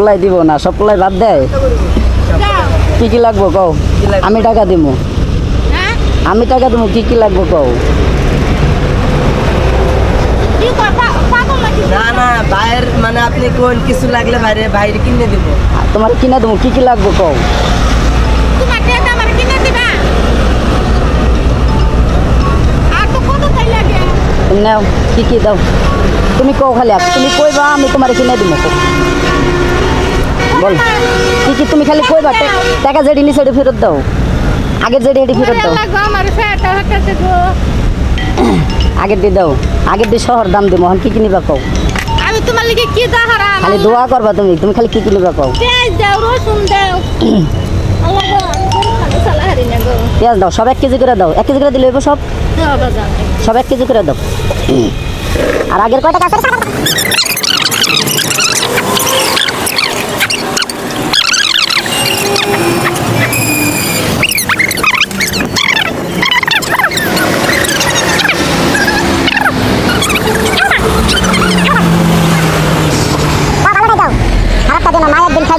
পোলাই দিব না সব বাদ দেয় কি কি লাগবো কও? আমি টাকা দিব হ্যাঁ? আমি টাকা দেবো কি কি লাগবো কও? না না বাইরের মানে আপনি কোন কিছু লাগলে বাইরে বাইরে কিনে দিব। তোমার কিনা দেবো কি কি লাগবো কও? নাও কি কি দাও। তুমি কও খালি। তুমি কইবা আমি তোমার কিনে দিব বল। কি তুমি খালি কইবা? টাকা যেটি নিছে সেটি ফেরত দাও। আগের যেটি এটি ফেরত দাও। আগের দিয়ে দাও। আগের দিয়ে শহর দাম দিব এখন কি কি নিবা কও? আমি তোমার লিগে কি দাহারা খালি দোয়া করবা তুমি তুমি খালি কি কি নিবা কও? পেঁয়াজ দাও রসুন দাও পেঁয়াজ দাও সব এক কেজি করে দাও। এক কেজি করে দিলে সব? সব এক কেজি করে দাও। আর আগের কয় টাকা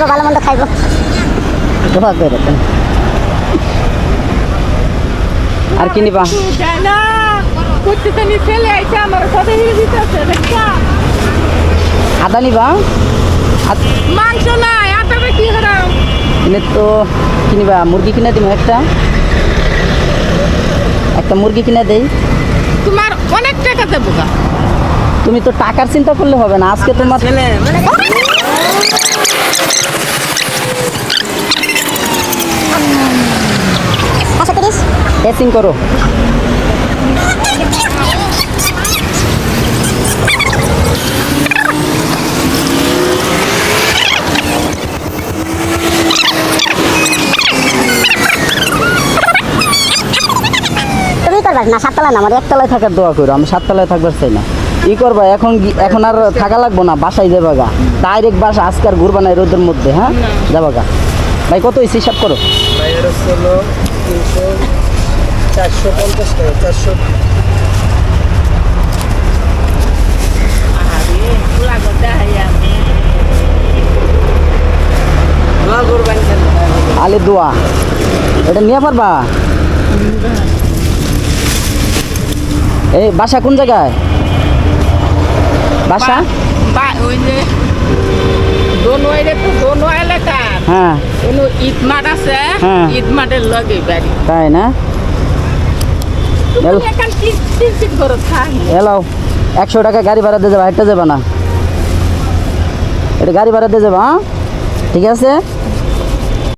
আছে? দোয়া করে দেন। আর কি নিবা? আদা নিবা? মাংস নাই আটাবে কি হারাম কিনে তো কিনিবা মুরগি কিনে দিব একটা। একটা মুরগি কিনে দেই। তোমার অনেক টাকা দেবো তুমি তো টাকার চিন্তা করলে হবে না আজকে তোমার ছেলে মানে করো। না সাততলায় না আমার একতলায় থাকার দোয়া করো আমি সাততলায় থাকবার চাই না। ই করবা? এখন এখন আর থাকা লাগবো না বাসায় যাবা গা। ডাইরেক্ট বাসা আজকে আর ঘুরবা না রোদের মধ্যে হ্যাঁ? যাবা গা। ভাই কত হয়েছে হিসাব করো? চারশো পঞ্চাশ টাকা? আলে দোয়া। এটা নিয়ে পারবা? এই বাসা কোন জায়গায়? বাসা? বা ওই যে দোনো তো দোনো এলাকা হ্যাঁ। কোনো ঈদ মাঠ আছে হ্যাঁ। ঈদ মাঠের লগে বাড়ি। তাই না? এলাও একশো টাকা গাড়ি ভাড়া দিয়ে যাবা একটা যাবা না। এটা গাড়ি ভাড়া দিয়ে যাবা হ্যাঁ? ঠিক আছে?